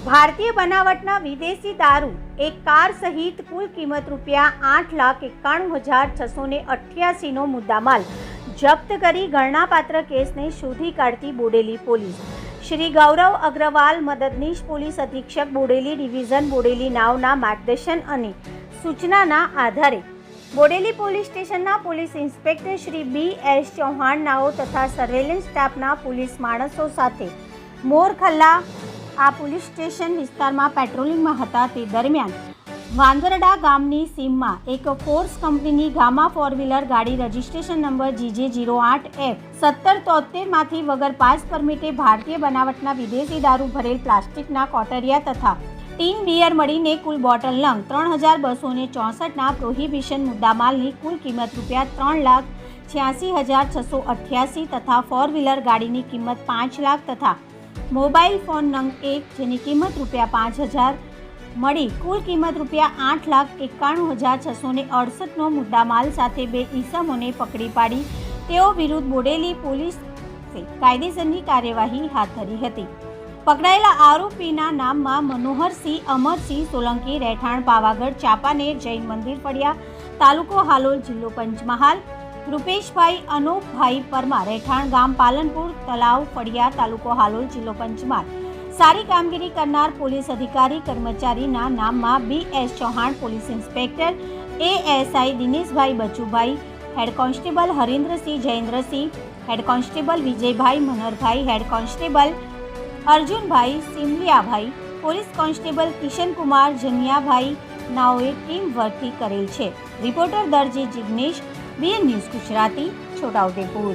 ભારતીય બનાવટના વિદેશી દારૂ, એક કાર સહિત કુલ કિંમત રૂપિયા આઠ લાખ એકાણું હજાર છસો ને અઠ્યાસીનો મુદ્દામાલ જપ્ત કરી ગણનાપાત્ર કેસને શોધી કાઢતી બોડેલી પોલીસ. શ્રી ગૌરવ અગ્રવાલ મદદનીશ પોલીસ અધિક્ષક બોડેલી ડિવિઝન બોડેલી નાવના માર્ગદર્શન અને સૂચનાના આધારે બોડેલી પોલીસ સ્ટેશનના police inspector Shri B S Chauhan નાઓ તથા સર્વેલન્સ સ્ટાફના પોલીસ માણસો સાથે મોરખલ્લા આ પોલીસ સ્ટેશન વિસ્તારમાં પેટ્રોલિંગમાં હતા તે દરમિયાન વાંદરડા ગામની સીમમાં એક ફોર્સ કંપનીની ગામા ફોર વ્હીલર ગાડી રજિસ્ટ્રેશન નંબર જીજે જીરો આઠ એફ સત્તર તોતેરમાંથી વગર પાસ પરમિટે ભારતીય બનાવટના વિદેશી દારૂ ભરેલ પ્લાસ્ટિકના કોટરિયા તથા ટીન બિયર મળીને કુલ બોટલ નંગ ત્રણ હજાર બસો ને ચોસઠના પ્રોહિબિશન મુદ્દામાલની કુલ કિંમત રૂપિયા ત્રણ લાખ છ્યાસી હજાર છસો અઠ્યાસી તથા ફોર વ્હીલર ગાડીની કિંમત પાંચ લાખ તથા મોબાઈલ ફોન નંગ એક, જેની કિંમત રૂપિયા પાંચ હજાર મળી. કુલ કિંમત રૂપિયા આઠ લાખ એકાણું હજાર છસો ને અડસઠનો મુદ્દામાલ સાથે બે ઈસમોને પકડી પાડી. તેઓ વિરુદ્ધ બોડેલી પોલીસે કાયદેસરની કાર્યવાહી હાથ ધરી હતી. પકડાયેલા આરોપીના નામમાં મનોહરસિંહ, અમરસિંહ સોલંકી, રહેઠાણ, પાવાગઢ, ચાપાનેર, જૈન મંદિર, ફળિયા તાલુકો હાલોલ જિલ્લો પંચમહાલ રૂપેશભાઈ અનુપભાઈ પરમાર રહેઠાણ ગામ પાલનપુર, તલાવ, ફળિયા તાલુકો હાલોલ જિલ્લો પંચમહાલ. સારી કામગીરી કરનાર પોલીસ અધિકારી, કર્મચારીના નામમાં B S Chauhan, police inspector ASI Dineshbhai Bachubhai, head constable Harindrasinh Jayendrasinh, head constable Vijaybhai Manharbhai, head constable Arjunbhai Simliyabhai, police constable Kishankumar Janiyabhai, નાઓએ team વર્કથી કરેલ છે. Reporter Darji Jignesh BN news Gujarati Chhotaudepur.